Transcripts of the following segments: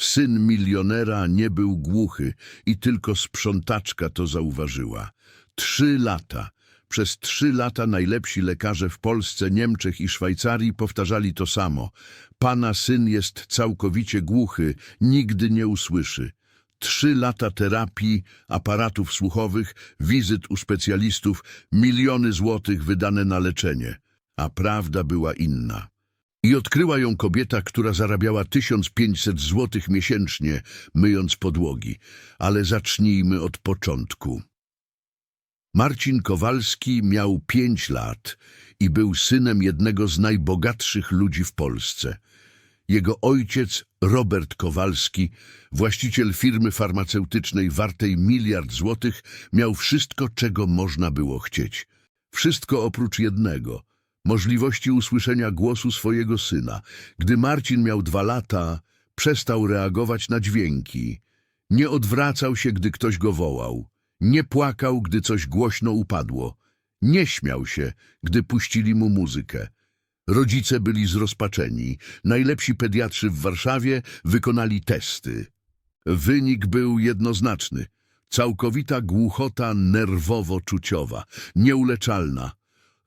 Syn milionera nie był głuchy i tylko sprzątaczka to zauważyła. Trzy lata. Przez trzy lata najlepsi lekarze w Polsce, Niemczech i Szwajcarii powtarzali to samo. Pana syn jest całkowicie głuchy, nigdy nie usłyszy. Trzy lata terapii, aparatów słuchowych, wizyt u specjalistów, miliony złotych wydane na leczenie. A prawda była inna. I odkryła ją kobieta, która zarabiała 1500 złotych miesięcznie, myjąc podłogi. Ale zacznijmy od początku. Marcin Kowalski miał pięć lat i był synem jednego z najbogatszych ludzi w Polsce. Jego ojciec, Robert Kowalski, właściciel firmy farmaceutycznej wartej miliard złotych, miał wszystko, czego można było chcieć. Wszystko oprócz jednego – możliwości usłyszenia głosu swojego syna. Gdy Marcin miał dwa lata, przestał reagować na dźwięki. Nie odwracał się, gdy ktoś go wołał. Nie płakał, gdy coś głośno upadło. Nie śmiał się, gdy puścili mu muzykę. Rodzice byli zrozpaczeni. Najlepsi pediatrzy w Warszawie wykonali testy. Wynik był jednoznaczny. Całkowita głuchota nerwowo-czuciowa, nieuleczalna.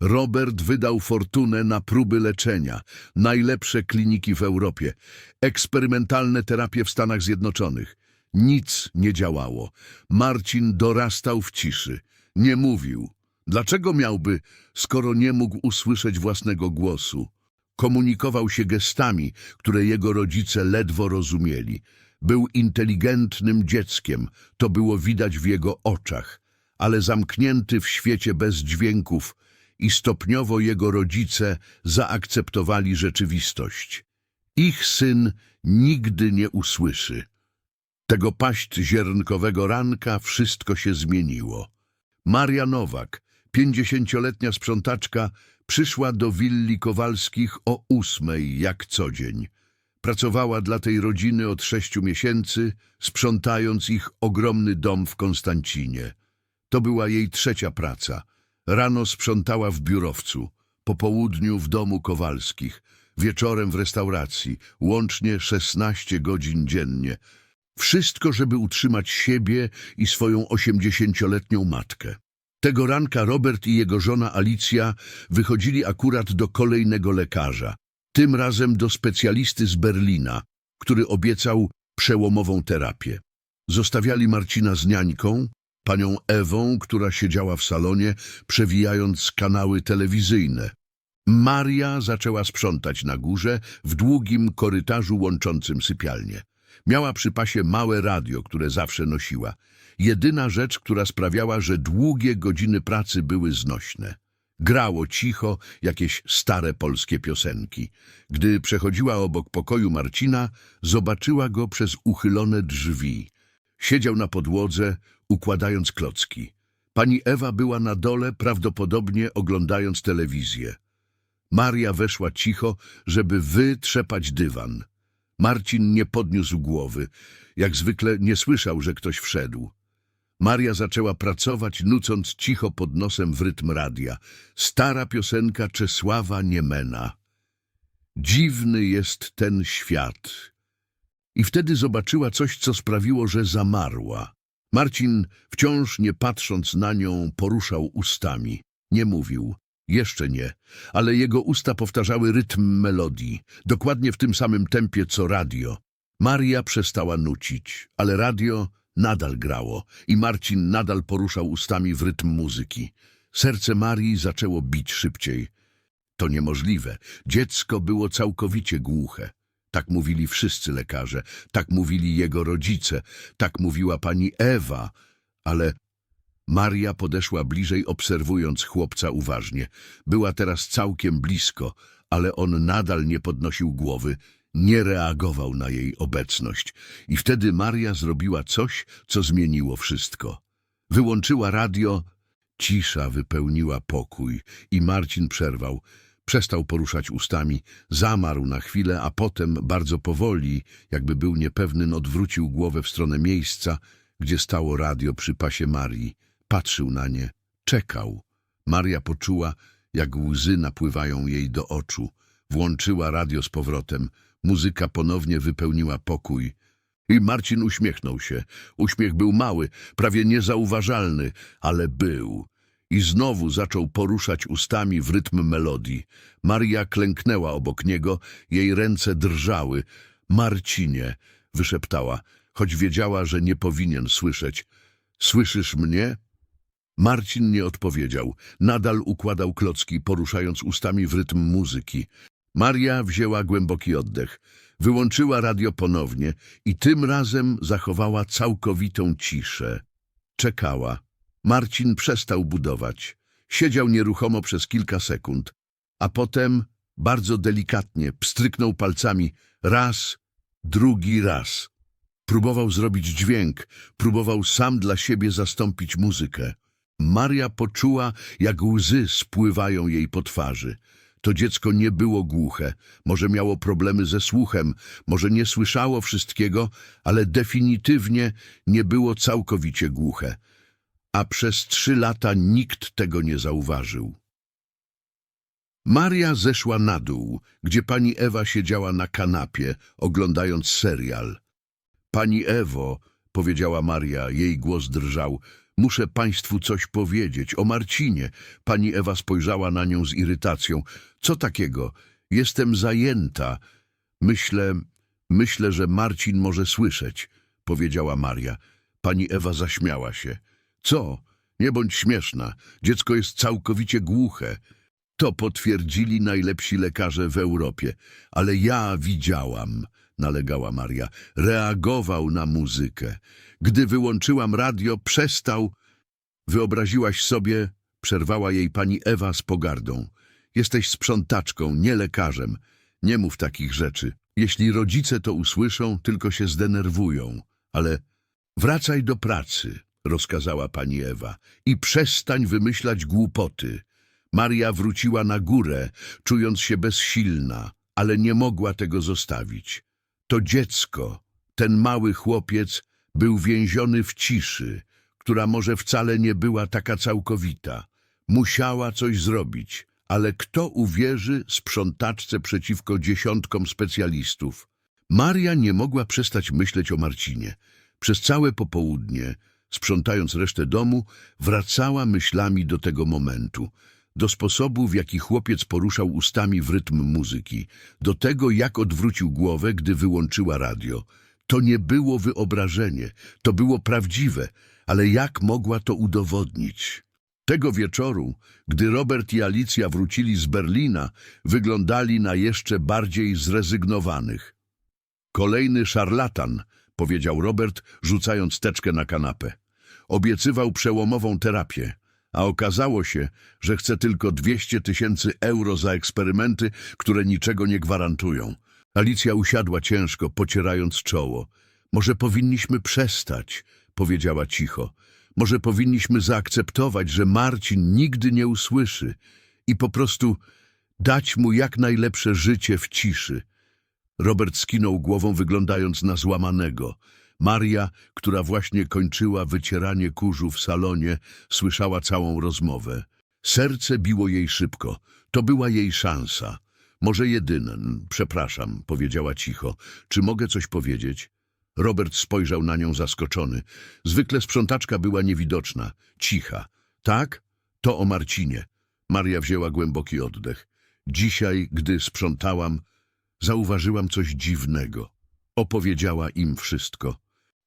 Robert wydał fortunę na próby leczenia, najlepsze kliniki w Europie, eksperymentalne terapie w Stanach Zjednoczonych. Nic nie działało. Marcin dorastał w ciszy. Nie mówił. Dlaczego miałby, skoro nie mógł usłyszeć własnego głosu? Komunikował się gestami, które jego rodzice ledwo rozumieli. Był inteligentnym dzieckiem, to było widać w jego oczach, ale zamknięty w świecie bez dźwięków i stopniowo jego rodzice zaakceptowali rzeczywistość. Ich syn nigdy nie usłyszy. Tego paść ziernkowego ranka wszystko się zmieniło. Maria Nowak, pięćdziesięcioletnia sprzątaczka, przyszła do willi Kowalskich o ósmej, jak co dzień. Pracowała dla tej rodziny od sześciu miesięcy, sprzątając ich ogromny dom w Konstancinie. To była jej trzecia praca. Rano sprzątała w biurowcu, po południu w domu Kowalskich, wieczorem w restauracji, łącznie 16 godzin dziennie. Wszystko, żeby utrzymać siebie i swoją osiemdziesięcioletnią matkę. Tego ranka Robert i jego żona Alicja wychodzili akurat do kolejnego lekarza, tym razem do specjalisty z Berlina, który obiecał przełomową terapię. Zostawiali Marcina z niańką, panią Ewą, która siedziała w salonie, przewijając kanały telewizyjne. Maria zaczęła sprzątać na górze, w długim korytarzu łączącym sypialnię. Miała przy pasie małe radio, które zawsze nosiła. Jedyna rzecz, która sprawiała, że długie godziny pracy były znośne. Grało cicho jakieś stare polskie piosenki. Gdy przechodziła obok pokoju Marcina, zobaczyła go przez uchylone drzwi. Siedział na podłodze, układając klocki. Pani Ewa była na dole, prawdopodobnie oglądając telewizję. Maria weszła cicho, żeby wytrzepać dywan. Marcin nie podniósł głowy. Jak zwykle nie słyszał, że ktoś wszedł. Maria zaczęła pracować, nucąc cicho pod nosem w rytm radia. Stara piosenka Czesława Niemena. Dziwny jest ten świat. I wtedy zobaczyła coś, co sprawiło, że zamarła. Marcin, wciąż nie patrząc na nią, poruszał ustami. Nie mówił. Jeszcze nie, ale jego usta powtarzały rytm melodii, dokładnie w tym samym tempie co radio. Maria przestała nucić, ale radio nadal grało i Marcin nadal poruszał ustami w rytm muzyki. Serce Marii zaczęło bić szybciej. To niemożliwe. Dziecko było całkowicie głuche. Tak mówili wszyscy lekarze, tak mówili jego rodzice, tak mówiła pani Ewa, ale Maria podeszła bliżej, obserwując chłopca uważnie. Była teraz całkiem blisko, ale on nadal nie podnosił głowy, nie reagował na jej obecność. I wtedy Maria zrobiła coś, co zmieniło wszystko. Wyłączyła radio, cisza wypełniła pokój i Marcin przerwał. Przestał poruszać ustami, zamarł na chwilę, a potem bardzo powoli, jakby był niepewny, odwrócił głowę w stronę miejsca, gdzie stało radio przy pasie Marii. Patrzył na nie, czekał. Maria poczuła, jak łzy napływają jej do oczu. Włączyła radio z powrotem. Muzyka ponownie wypełniła pokój. I Marcin uśmiechnął się. Uśmiech był mały, prawie niezauważalny, ale był. I znowu zaczął poruszać ustami w rytm melodii. Maria klęknęła obok niego, jej ręce drżały. Marcinie, wyszeptała, choć wiedziała, że nie powinien słyszeć. Słyszysz mnie? Marcin nie odpowiedział. Nadal układał klocki, poruszając ustami w rytm muzyki. Maria wzięła głęboki oddech. Wyłączyła radio ponownie i tym razem zachowała całkowitą ciszę. Czekała. Marcin przestał budować. Siedział nieruchomo przez kilka sekund, a potem bardzo delikatnie pstryknął palcami raz, drugi raz. Próbował zrobić dźwięk, próbował sam dla siebie zastąpić muzykę. Maria poczuła, jak łzy spływają jej po twarzy. To dziecko nie było głuche, może miało problemy ze słuchem, może nie słyszało wszystkiego, ale definitywnie nie było całkowicie głuche. A przez trzy lata nikt tego nie zauważył. Maria zeszła na dół, gdzie pani Ewa siedziała na kanapie, oglądając serial. Pani Ewo, powiedziała Maria, jej głos drżał, muszę państwu coś powiedzieć o Marcinie. Pani Ewa spojrzała na nią z irytacją. Co takiego? Jestem zajęta. Myślę, myślę, że Marcin może słyszeć, powiedziała Maria. Pani Ewa zaśmiała się. Co? Nie bądź śmieszna. Dziecko jest całkowicie głuche. To potwierdzili najlepsi lekarze w Europie. Ale ja widziałam, nalegała Maria. Reagował na muzykę. Gdy wyłączyłam radio, przestał. Wyobraziłaś sobie, przerwała jej pani Ewa z pogardą. Jesteś sprzątaczką, nie lekarzem. Nie mów takich rzeczy. Jeśli rodzice to usłyszą, tylko się zdenerwują. Ale wracaj do pracy, rozkazała pani Ewa, i przestań wymyślać głupoty. Maria wróciła na górę, czując się bezsilna, ale nie mogła tego zostawić. To dziecko, ten mały chłopiec, był więziony w ciszy, która może wcale nie była taka całkowita. Musiała coś zrobić, ale kto uwierzy sprzątaczce przeciwko dziesiątkom specjalistów? Maria nie mogła przestać myśleć o Marcinie. Przez całe popołudnie, sprzątając resztę domu, wracała myślami do tego momentu, do sposobu, w jaki chłopiec poruszał ustami w rytm muzyki, do tego, jak odwrócił głowę, gdy wyłączyła radio. To nie było wyobrażenie, to było prawdziwe, ale jak mogła to udowodnić? Tego wieczoru, gdy Robert i Alicja wrócili z Berlina, wyglądali na jeszcze bardziej zrezygnowanych. Kolejny szarlatan, powiedział Robert, rzucając teczkę na kanapę. Obiecywał przełomową terapię, a okazało się, że chce tylko 200 tysięcy euro za eksperymenty, które niczego nie gwarantują. Alicja usiadła ciężko, pocierając czoło. Może powinniśmy przestać, powiedziała cicho. Może powinniśmy zaakceptować, że Marcin nigdy nie usłyszy i po prostu dać mu jak najlepsze życie w ciszy. Robert skinął głową, wyglądając na złamanego. Maria, która właśnie kończyła wycieranie kurzu w salonie, słyszała całą rozmowę. Serce biło jej szybko. To była jej szansa. Może jedyna. Przepraszam, powiedziała cicho. Czy mogę coś powiedzieć? Robert spojrzał na nią zaskoczony. Zwykle sprzątaczka była niewidoczna, cicha. Tak? To o Marcinie. Maria wzięła głęboki oddech. Dzisiaj, gdy sprzątałam, zauważyłam coś dziwnego. Opowiedziała im wszystko.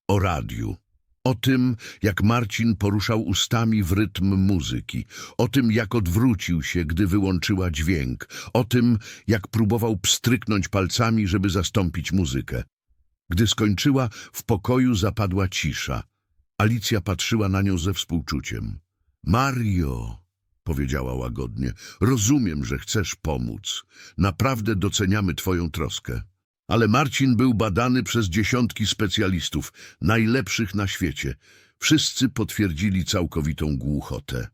O radiu. O tym, jak Marcin poruszał ustami w rytm muzyki. O tym, jak odwrócił się, gdy wyłączyła dźwięk. O tym, jak próbował pstryknąć palcami, żeby zastąpić muzykę. Gdy skończyła, w pokoju zapadła cisza. Alicja patrzyła na nią ze współczuciem. Mario, powiedziała łagodnie, rozumiem, że chcesz pomóc. Naprawdę doceniamy twoją troskę. Ale Marcin był badany przez dziesiątki specjalistów, najlepszych na świecie. Wszyscy potwierdzili całkowitą głuchotę.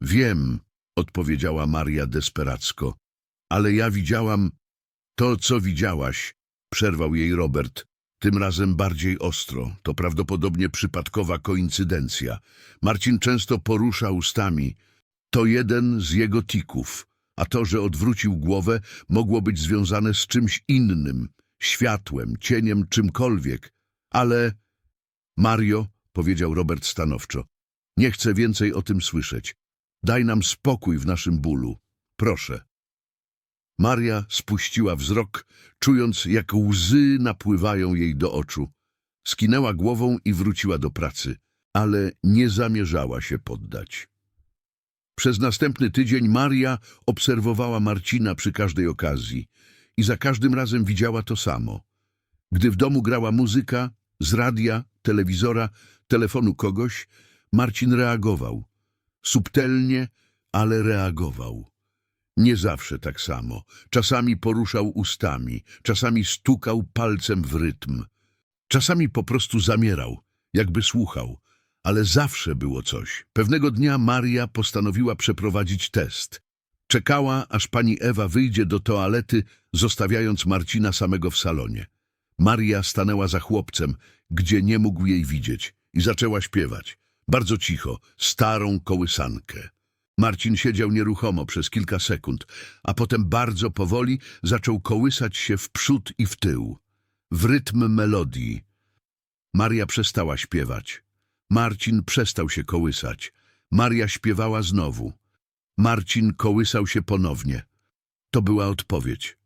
Wiem, odpowiedziała Maria desperacko, ale ja widziałam to, co widziałaś, przerwał jej Robert. Tym razem bardziej ostro. To prawdopodobnie przypadkowa koincydencja. Marcin często porusza ustami. To jeden z jego tików, a to, że odwrócił głowę, mogło być związane z czymś innym, światłem, cieniem, czymkolwiek. Ale... Mario, powiedział Robert stanowczo, nie chcę więcej o tym słyszeć. Daj nam spokój w naszym bólu. Proszę. Maria spuściła wzrok, czując, jak łzy napływają jej do oczu. Skinęła głową i wróciła do pracy, ale nie zamierzała się poddać. Przez następny tydzień Maria obserwowała Marcina przy każdej okazji i za każdym razem widziała to samo. Gdy w domu grała muzyka, z radia, telewizora, telefonu kogoś, Marcin reagował. Subtelnie, ale reagował. Nie zawsze tak samo. Czasami poruszał ustami, czasami stukał palcem w rytm. Czasami po prostu zamierał, jakby słuchał, ale zawsze było coś. Pewnego dnia Maria postanowiła przeprowadzić test. Czekała, aż pani Ewa wyjdzie do toalety, zostawiając Marcina samego w salonie. Maria stanęła za chłopcem, gdzie nie mógł jej widzieć i zaczęła śpiewać. Bardzo cicho, starą kołysankę. Marcin siedział nieruchomo przez kilka sekund, a potem bardzo powoli zaczął kołysać się w przód i w tył, w rytm melodii. Maria przestała śpiewać. Marcin przestał się kołysać. Maria śpiewała znowu. Marcin kołysał się ponownie. To była odpowiedź.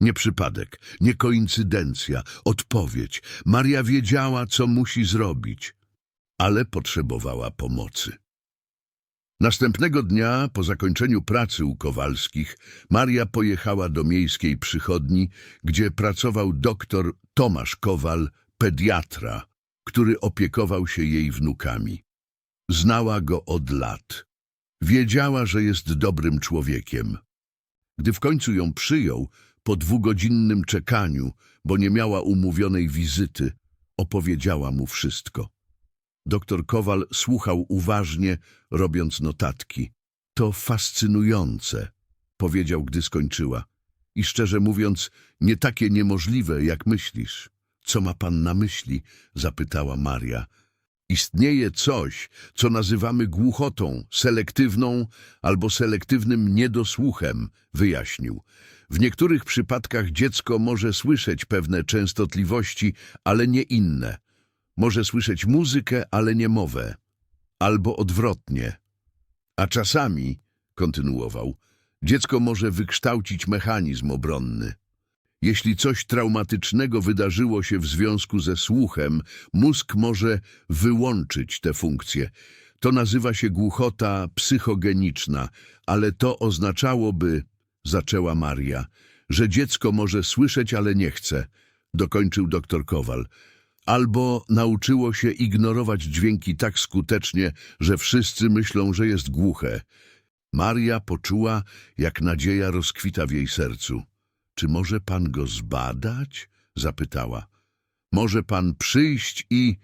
Nie przypadek, nie koincydencja, odpowiedź. Maria wiedziała, co musi zrobić, ale potrzebowała pomocy. Następnego dnia, po zakończeniu pracy u Kowalskich, Maria pojechała do miejskiej przychodni, gdzie pracował doktor Tomasz Kowal, pediatra, który opiekował się jej wnukami. Znała go od lat. Wiedziała, że jest dobrym człowiekiem. Gdy w końcu ją przyjął, po dwugodzinnym czekaniu, bo nie miała umówionej wizyty, opowiedziała mu wszystko. Doktor Kowal słuchał uważnie, robiąc notatki. To fascynujące, powiedział, gdy skończyła. I szczerze mówiąc, nie takie niemożliwe, jak myślisz. Co ma pan na myśli? zapytała Maria. Istnieje coś, co nazywamy głuchotą, selektywną albo selektywnym niedosłuchem, wyjaśnił. W niektórych przypadkach dziecko może słyszeć pewne częstotliwości, ale nie inne. Może słyszeć muzykę, ale nie mowę. Albo odwrotnie. A czasami, kontynuował, dziecko może wykształcić mechanizm obronny. Jeśli coś traumatycznego wydarzyło się w związku ze słuchem, mózg może wyłączyć tę funkcję. To nazywa się głuchota psychogeniczna, ale to oznaczałoby, zaczęła Maria, że dziecko może słyszeć, ale nie chce, dokończył doktor Kowal. Albo nauczyło się ignorować dźwięki tak skutecznie, że wszyscy myślą, że jest głuche. Maria poczuła, jak nadzieja rozkwita w jej sercu. Czy może pan go zbadać? zapytała. Może pan przyjść i...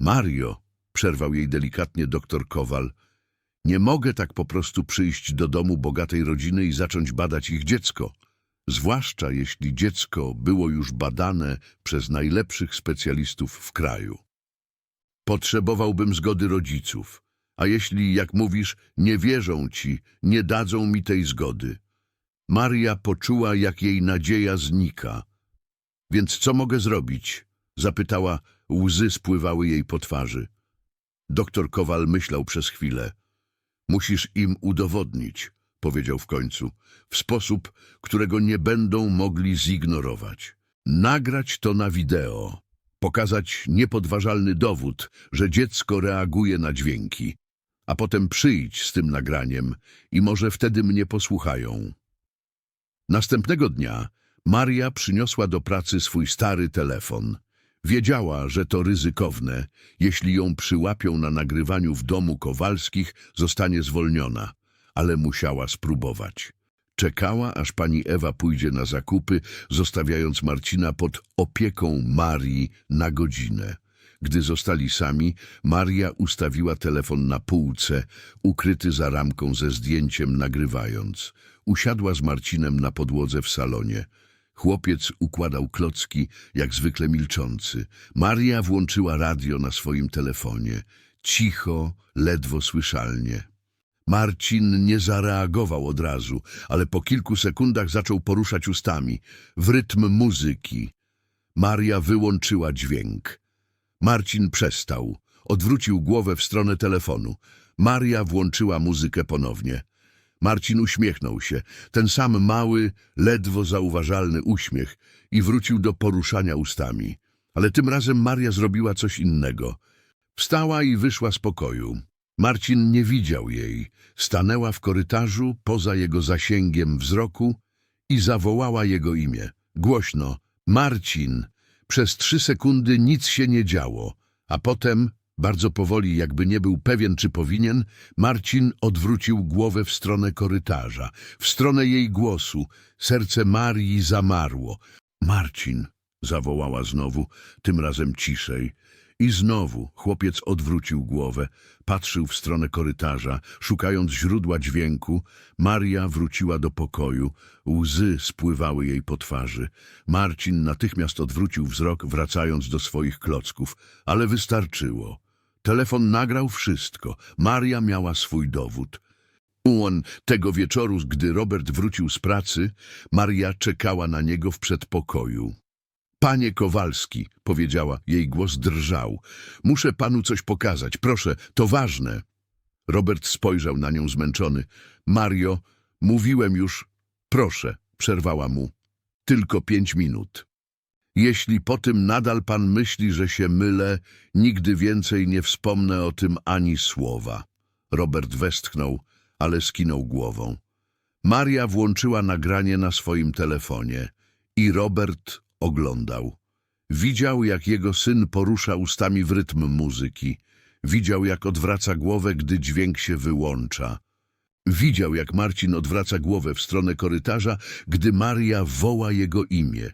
Mario, przerwał jej delikatnie doktor Kowal, nie mogę tak po prostu przyjść do domu bogatej rodziny i zacząć badać ich dziecko, zwłaszcza jeśli dziecko było już badane przez najlepszych specjalistów w kraju. Potrzebowałbym zgody rodziców, a jeśli, jak mówisz, nie wierzą ci, nie dadzą mi tej zgody. Maria poczuła, jak jej nadzieja znika. Więc co mogę zrobić? Zapytała, łzy spływały jej po twarzy. Doktor Kowal myślał przez chwilę. Musisz im udowodnić, powiedział w końcu, w sposób, którego nie będą mogli zignorować. Nagrać to na wideo, pokazać niepodważalny dowód, że dziecko reaguje na dźwięki, a potem przyjdź z tym nagraniem i może wtedy mnie posłuchają. Następnego dnia Maria przyniosła do pracy swój stary telefon. Wiedziała, że to ryzykowne. Jeśli ją przyłapią na nagrywaniu w domu Kowalskich, zostanie zwolniona, ale musiała spróbować. Czekała, aż pani Ewa pójdzie na zakupy, zostawiając Marcina pod opieką Marii na godzinę. Gdy zostali sami, Maria ustawiła telefon na półce, ukryty za ramką ze zdjęciem, nagrywając. Usiadła z Marcinem na podłodze w salonie. Chłopiec układał klocki, jak zwykle milczący. Maria włączyła radio na swoim telefonie. Cicho, ledwo słyszalnie. Marcin nie zareagował od razu, ale po kilku sekundach zaczął poruszać ustami, w rytm muzyki. Maria wyłączyła dźwięk. Marcin przestał. Odwrócił głowę w stronę telefonu. Maria włączyła muzykę ponownie. Marcin uśmiechnął się, ten sam mały, ledwo zauważalny uśmiech i wrócił do poruszania ustami. Ale tym razem Maria zrobiła coś innego. Wstała i wyszła z pokoju. Marcin nie widział jej. Stanęła w korytarzu, poza jego zasięgiem wzroku i zawołała jego imię. Głośno. Marcin. Przez trzy sekundy nic się nie działo, a potem, bardzo powoli, jakby nie był pewien, czy powinien, Marcin odwrócił głowę w stronę korytarza, w stronę jej głosu. Serce Marii zamarło. Marcin, zawołała znowu, tym razem ciszej. I znowu chłopiec odwrócił głowę, patrzył w stronę korytarza, szukając źródła dźwięku. Maria wróciła do pokoju, łzy spływały jej po twarzy. Marcin natychmiast odwrócił wzrok, wracając do swoich klocków, ale wystarczyło. Telefon nagrał wszystko. Maria miała swój dowód. On tego wieczoru, gdy Robert wrócił z pracy, Maria czekała na niego w przedpokoju. Panie Kowalski, powiedziała, jej głos drżał. Muszę panu coś pokazać, proszę, to ważne. Robert spojrzał na nią zmęczony. Mario, mówiłem już, proszę, przerwała mu. Tylko pięć minut. Jeśli po tym nadal pan myśli, że się mylę, nigdy więcej nie wspomnę o tym ani słowa. Robert westchnął, ale skinął głową. Maria włączyła nagranie na swoim telefonie i Robert oglądał. Widział, jak jego syn porusza ustami w rytm muzyki. Widział, jak odwraca głowę, gdy dźwięk się wyłącza. Widział, jak Marcin odwraca głowę w stronę korytarza, gdy Maria woła jego imię.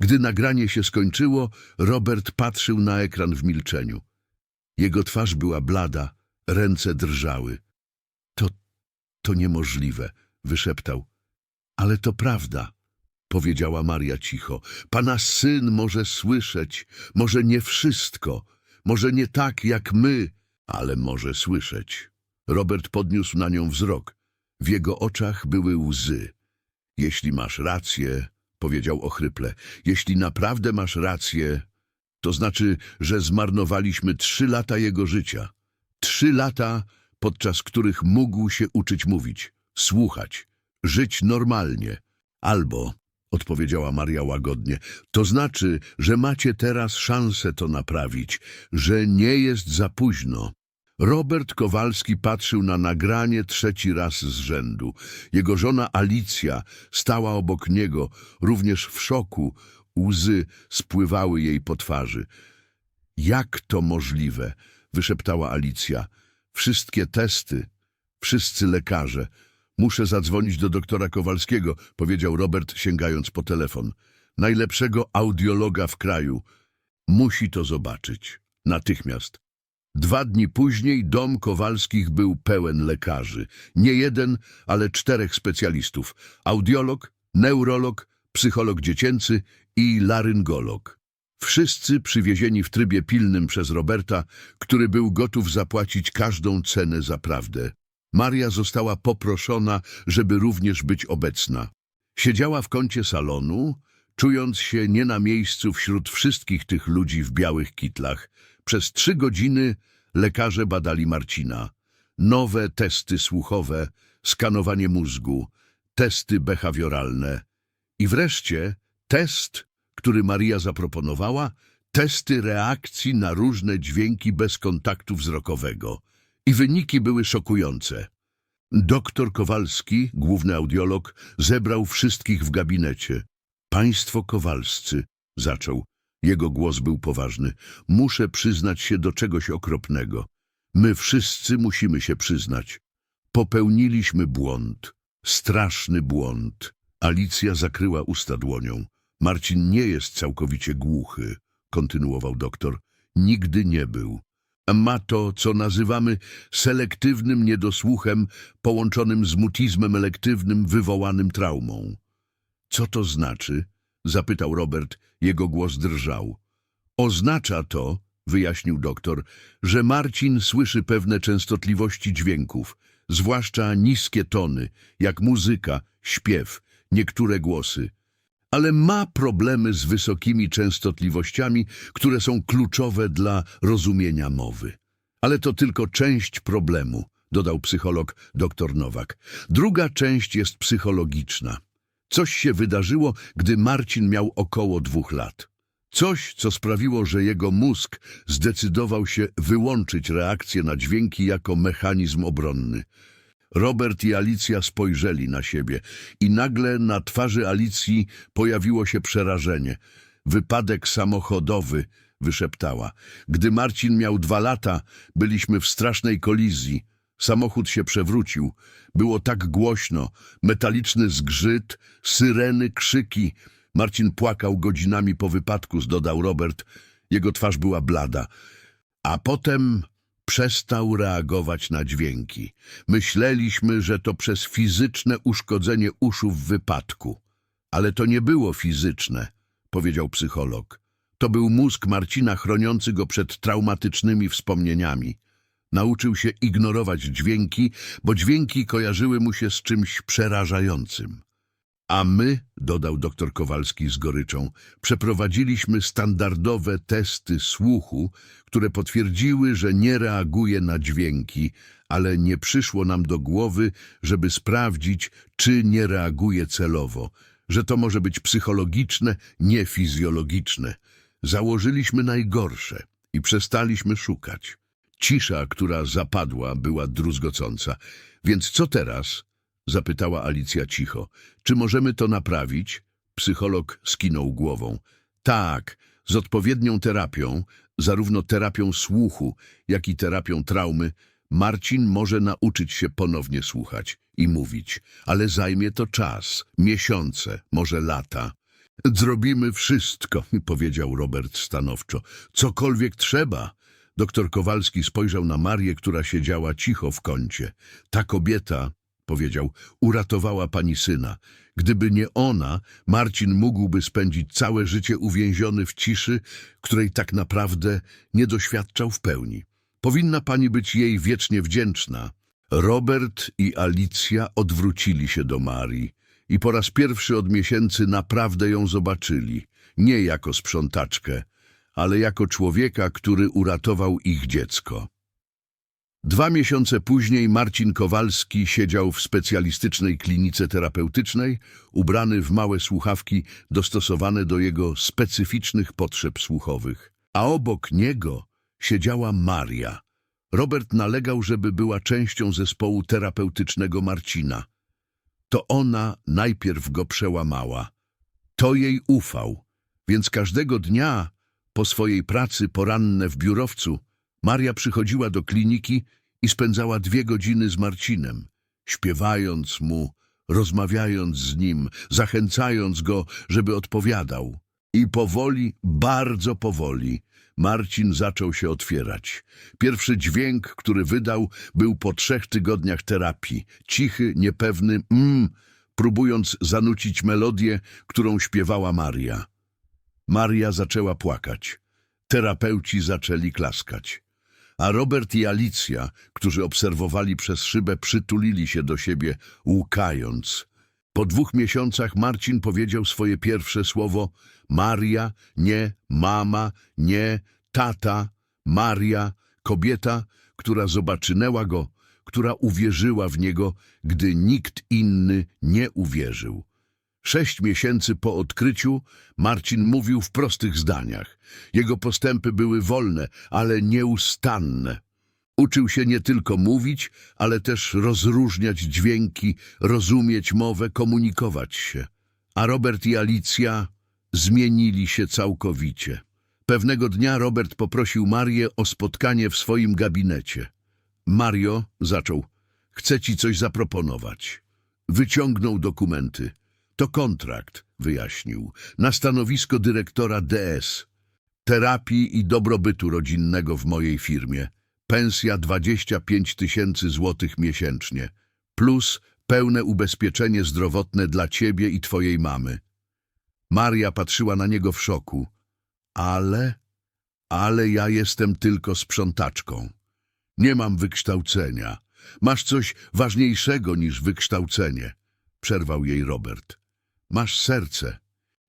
Gdy nagranie się skończyło, Robert patrzył na ekran w milczeniu. Jego twarz była blada, ręce drżały. To, to niemożliwe, wyszeptał. Ale to prawda, powiedziała Maria cicho. Pana syn może słyszeć, może nie wszystko, może nie tak jak my, ale może słyszeć. Robert podniósł na nią wzrok. W jego oczach były łzy. Jeśli masz rację, powiedział ochryple, jeśli naprawdę masz rację, to znaczy, że zmarnowaliśmy trzy lata jego życia. Trzy lata, podczas których mógł się uczyć mówić, słuchać, żyć normalnie. Albo, odpowiedziała Maria łagodnie, to znaczy, że macie teraz szansę to naprawić, że nie jest za późno. Robert Kowalski patrzył na nagranie trzeci raz z rzędu. Jego żona Alicja stała obok niego, również w szoku. Łzy spływały jej po twarzy. Jak to możliwe? wyszeptała Alicja. Wszystkie testy, wszyscy lekarze. Muszę zadzwonić do doktora Kowalskiego, powiedział Robert, sięgając po telefon. Najlepszego audiologa w kraju. Musi to zobaczyć. Natychmiast. Dwa dni później dom Kowalskich był pełen lekarzy. Nie jeden, ale czterech specjalistów. Audiolog, neurolog, psycholog dziecięcy i laryngolog. Wszyscy przywiezieni w trybie pilnym przez Roberta, który był gotów zapłacić każdą cenę za prawdę. Maria została poproszona, żeby również być obecna. Siedziała w kącie salonu, czując się nie na miejscu wśród wszystkich tych ludzi w białych kitlach. Przez trzy godziny lekarze badali Marcina. Nowe testy słuchowe, skanowanie mózgu, testy behawioralne i wreszcie test, który Maria zaproponowała, testy reakcji na różne dźwięki bez kontaktu wzrokowego. I wyniki były szokujące. Doktor Kowalski, główny audiolog, zebrał wszystkich w gabinecie. Państwo Kowalscy, zaczął. Jego głos był poważny. Muszę przyznać się do czegoś okropnego. My wszyscy musimy się przyznać. Popełniliśmy błąd. Straszny błąd. Alicja zakryła usta dłonią. Marcin nie jest całkowicie głuchy, kontynuował doktor. Nigdy nie był. Ma to, co nazywamy selektywnym niedosłuchem połączonym z mutizmem elektywnym wywołanym traumą. Co to znaczy? Zapytał Robert, jego głos drżał. Oznacza to, wyjaśnił doktor, że Marcin słyszy pewne częstotliwości dźwięków, zwłaszcza niskie tony, jak muzyka, śpiew, niektóre głosy. ale ma problemy z wysokimi częstotliwościami, które są kluczowe dla rozumienia mowy. Ale to tylko część problemu, dodał psycholog dr Nowak. Druga część jest psychologiczna. Coś się wydarzyło, gdy Marcin miał około dwóch lat. Coś, co sprawiło, że jego mózg zdecydował się wyłączyć reakcję na dźwięki jako mechanizm obronny. Robert i Alicja spojrzeli na siebie i nagle na twarzy Alicji pojawiło się przerażenie. Wypadek samochodowy, wyszeptała. Gdy Marcin miał dwa lata, byliśmy w strasznej kolizji. Samochód się przewrócił. Było tak głośno, metaliczny zgrzyt, syreny, krzyki. Marcin płakał godzinami po wypadku, dodał Robert. Jego twarz była blada. A potem przestał reagować na dźwięki. Myśleliśmy, że to przez fizyczne uszkodzenie uszu w wypadku. Ale to nie było fizyczne, powiedział psycholog. To był mózg Marcina chroniący go przed traumatycznymi wspomnieniami. Nauczył się ignorować dźwięki, bo dźwięki kojarzyły mu się z czymś przerażającym. A my, dodał doktor Kowalski z goryczą, przeprowadziliśmy standardowe testy słuchu, które potwierdziły, że nie reaguje na dźwięki, ale nie przyszło nam do głowy, żeby sprawdzić, czy nie reaguje celowo, że to może być psychologiczne, nie fizjologiczne. Założyliśmy najgorsze i przestaliśmy szukać. Cisza, która zapadła, była druzgocąca. Więc co teraz? Zapytała Alicja cicho. Czy możemy to naprawić? Psycholog skinął głową. Tak, z odpowiednią terapią, zarówno terapią słuchu, jak i terapią traumy, Marcin może nauczyć się ponownie słuchać i mówić, ale zajmie to czas, miesiące, może lata. Zrobimy wszystko, powiedział Robert stanowczo. Cokolwiek trzeba. Doktor Kowalski spojrzał na Marię, która siedziała cicho w kącie. Ta kobieta, powiedział, uratowała pani syna. Gdyby nie ona, Marcin mógłby spędzić całe życie uwięziony w ciszy, której tak naprawdę nie doświadczał w pełni. Powinna pani być jej wiecznie wdzięczna. Robert i Alicja odwrócili się do Marii i po raz pierwszy od miesięcy naprawdę ją zobaczyli. Nie jako sprzątaczkę, ale jako człowieka, który uratował ich dziecko. Dwa miesiące później Marcin Kowalski siedział w specjalistycznej klinice terapeutycznej, ubrany w małe słuchawki dostosowane do jego specyficznych potrzeb słuchowych. A obok niego siedziała Maria. Robert nalegał, żeby była częścią zespołu terapeutycznego Marcina. To ona najpierw go przełamała. To jej ufał, więc każdego dnia po swojej pracy poranne w biurowcu Maria przychodziła do kliniki i spędzała dwie godziny z Marcinem, śpiewając mu, rozmawiając z nim, zachęcając go, żeby odpowiadał. I powoli, bardzo powoli, Marcin zaczął się otwierać. Pierwszy dźwięk, który wydał, był po trzech tygodniach terapii. Cichy, niepewny mm, próbując zanucić melodię, którą śpiewała Maria. Maria zaczęła płakać. Terapeuci zaczęli klaskać. A Robert i Alicja, którzy obserwowali przez szybę, przytulili się do siebie, łkając. Po dwóch miesiącach Marcin powiedział swoje pierwsze słowo Maria, nie mama, nie tata, Maria, kobieta, która zobaczynęła go, która uwierzyła w niego, gdy nikt inny nie uwierzył. Sześć miesięcy po odkryciu Marcin mówił w prostych zdaniach. Jego postępy były wolne, ale nieustanne. Uczył się nie tylko mówić, ale też rozróżniać dźwięki, rozumieć mowę, komunikować się. A Robert i Alicja zmienili się całkowicie. Pewnego dnia Robert poprosił Marię o spotkanie w swoim gabinecie. Mario, zaczął, chcę ci coś zaproponować. Wyciągnął dokumenty. To kontrakt, wyjaśnił, na stanowisko dyrektora DS. Terapii i dobrobytu rodzinnego w mojej firmie. Pensja 25 tysięcy złotych miesięcznie. Plus pełne ubezpieczenie zdrowotne dla ciebie i twojej mamy. Maria patrzyła na niego w szoku. Ale, ale ja jestem tylko sprzątaczką. Nie mam wykształcenia. Masz coś ważniejszego niż wykształcenie, przerwał jej Robert. Masz serce.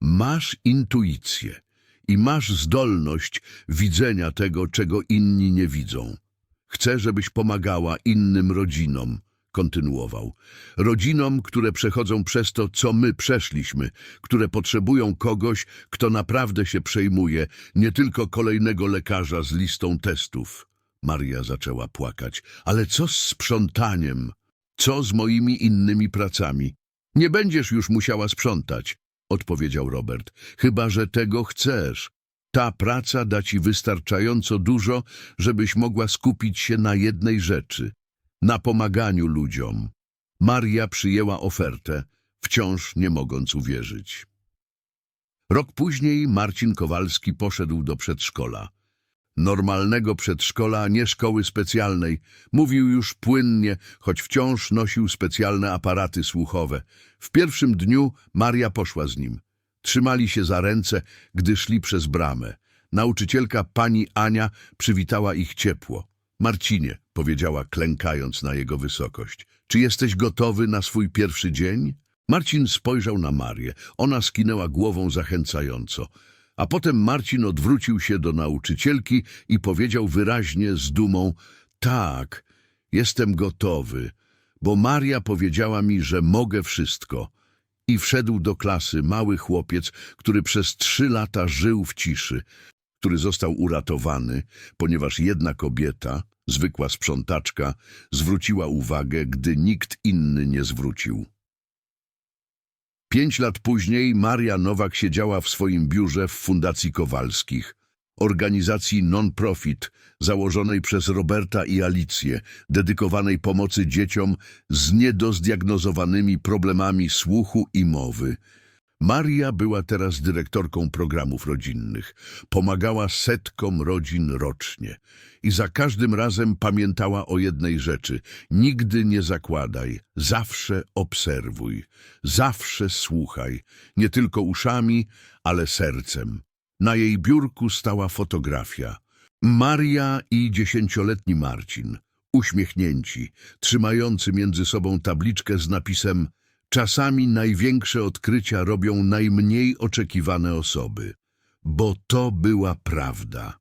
Masz intuicję i masz zdolność widzenia tego, czego inni nie widzą. Chcę, żebyś pomagała innym rodzinom, kontynuował. Rodzinom, które przechodzą przez to, co my przeszliśmy, które potrzebują kogoś, kto naprawdę się przejmuje, nie tylko kolejnego lekarza z listą testów. Maria zaczęła płakać. Ale co z sprzątaniem? Co z moimi innymi pracami? Nie będziesz już musiała sprzątać, odpowiedział Robert. Chyba, że tego chcesz. Ta praca da ci wystarczająco dużo, żebyś mogła skupić się na jednej rzeczy na pomaganiu ludziom. Maria przyjęła ofertę, wciąż nie mogąc uwierzyć. Rok później Marcin Kowalski poszedł do przedszkola. Normalnego przedszkola, nie szkoły specjalnej. Mówił już płynnie, choć wciąż nosił specjalne aparaty słuchowe. W pierwszym dniu Maria poszła z nim. Trzymali się za ręce, gdy szli przez bramę. Nauczycielka pani Ania przywitała ich ciepło. Marcinie, powiedziała klękając na jego wysokość, czy jesteś gotowy na swój pierwszy dzień? Marcin spojrzał na Marię. Ona skinęła głową zachęcająco. A potem Marcin odwrócił się do nauczycielki i powiedział wyraźnie z dumą Tak, jestem gotowy, bo Maria powiedziała mi, że mogę wszystko. I wszedł do klasy mały chłopiec, który przez trzy lata żył w ciszy, który został uratowany, ponieważ jedna kobieta, zwykła sprzątaczka, zwróciła uwagę, gdy nikt inny nie zwrócił. Pięć lat później Maria Nowak siedziała w swoim biurze w Fundacji Kowalskich, organizacji non-profit założonej przez Roberta i Alicję, dedykowanej pomocy dzieciom z niedozdiagnozowanymi problemami słuchu i mowy. Maria była teraz dyrektorką programów rodzinnych. Pomagała setkom rodzin rocznie. I za każdym razem pamiętała o jednej rzeczy. Nigdy nie zakładaj, zawsze obserwuj, zawsze słuchaj. Nie tylko uszami, ale sercem. Na jej biurku stała fotografia. Maria i dziesięcioletni Marcin, uśmiechnięci, trzymający między sobą tabliczkę z napisem Czasami największe odkrycia robią najmniej oczekiwane osoby, bo to była prawda.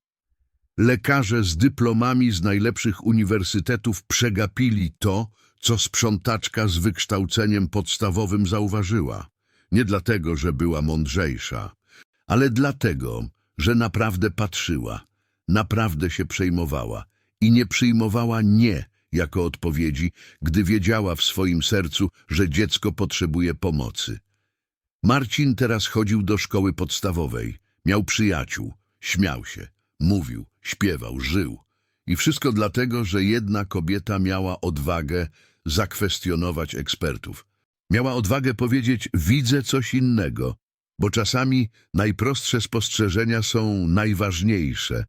Lekarze z dyplomami z najlepszych uniwersytetów przegapili to, co sprzątaczka z wykształceniem podstawowym zauważyła. Nie dlatego, że była mądrzejsza, ale dlatego, że naprawdę patrzyła, naprawdę się przejmowała i nie przyjmowała nie jako odpowiedzi, gdy wiedziała w swoim sercu, że dziecko potrzebuje pomocy. Marcin teraz chodził do szkoły podstawowej, miał przyjaciół, śmiał się, mówił, śpiewał, żył. I wszystko dlatego, że jedna kobieta miała odwagę zakwestionować ekspertów. Miała odwagę powiedzieć, widzę coś innego, bo czasami najprostsze spostrzeżenia są najważniejsze.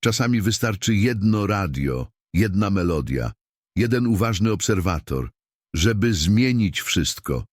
Czasami wystarczy jedno radio, jedna melodia, jeden uważny obserwator, żeby zmienić wszystko.